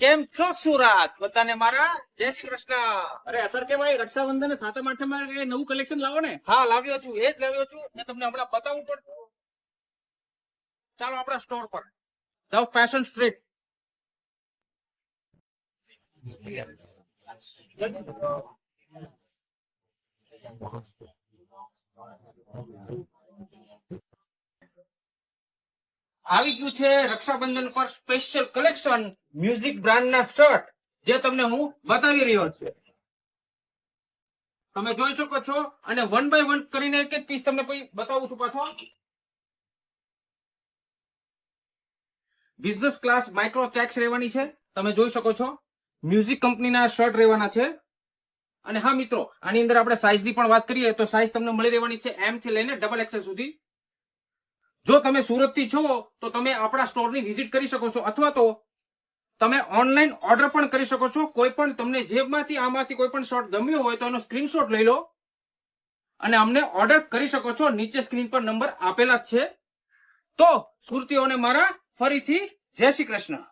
કેમ છો સુરત? બધાને મારા? જય શ્રી કૃષ્ણ. અરે અસર કે ભાઈ? રક્ષાબંધન સાતમ આઠમ નવું કલેક્શન લાવો ને? હા લાવ્યો છું. એ જ લાવ્યો છું. મેં તમને હમણાં બતાવું પડતું ચાલો આપણા સ્ટોર પર. ધ ફેશન સ્ટ્રીટ આવી ગયું છે રક્ષાબંધન પર સ્પેશિયલ કલેક્શન મ્યુઝિક બ્રાન્ડના શર્ટ જે તમને હું બતાવી રહ્યો છું. તમે જોઈ શકો છો અને વન બાય વન કરીને એક જ પીસ તમને બતાવું છું પાછો. બિઝનેસ ક્લાસ માઇક્રો ચેક્સ રહેવાની છે, તમે જોઈ શકો છો. મ્યુઝિક કંપનીના શર્ટ રહેવાના છે. અને હા મિત્રો, આની અંદર આપણે સાઇઝની પણ વાત કરીએ તો સાઇઝ તમને મળી રહેવાની છે એમ થી લઈને ડબલ એક્સેલ સુધી. જો તમે સુરતથી છો, તો તમે આપણા સ્ટોરની વિઝિટ કરી શકો છો, અથવા તો તમે ઓનલાઈન ઓર્ડર પણ કરી શકો છો. કોઈ પણ તમને જેબમાંથી આમાંથી કોઈ પણ શોર્ટ ગમ્યો હોય તો એનો સ્ક્રીનશોટ લઈ લો. અને અમને ઓર્ડર કરી શકો છો. નીચે સ્ક્રીન પર નંબર આપેલા જ છે. તો સુરતીઓને મારા ફરીથી જય શ્રી કૃષ્ણ.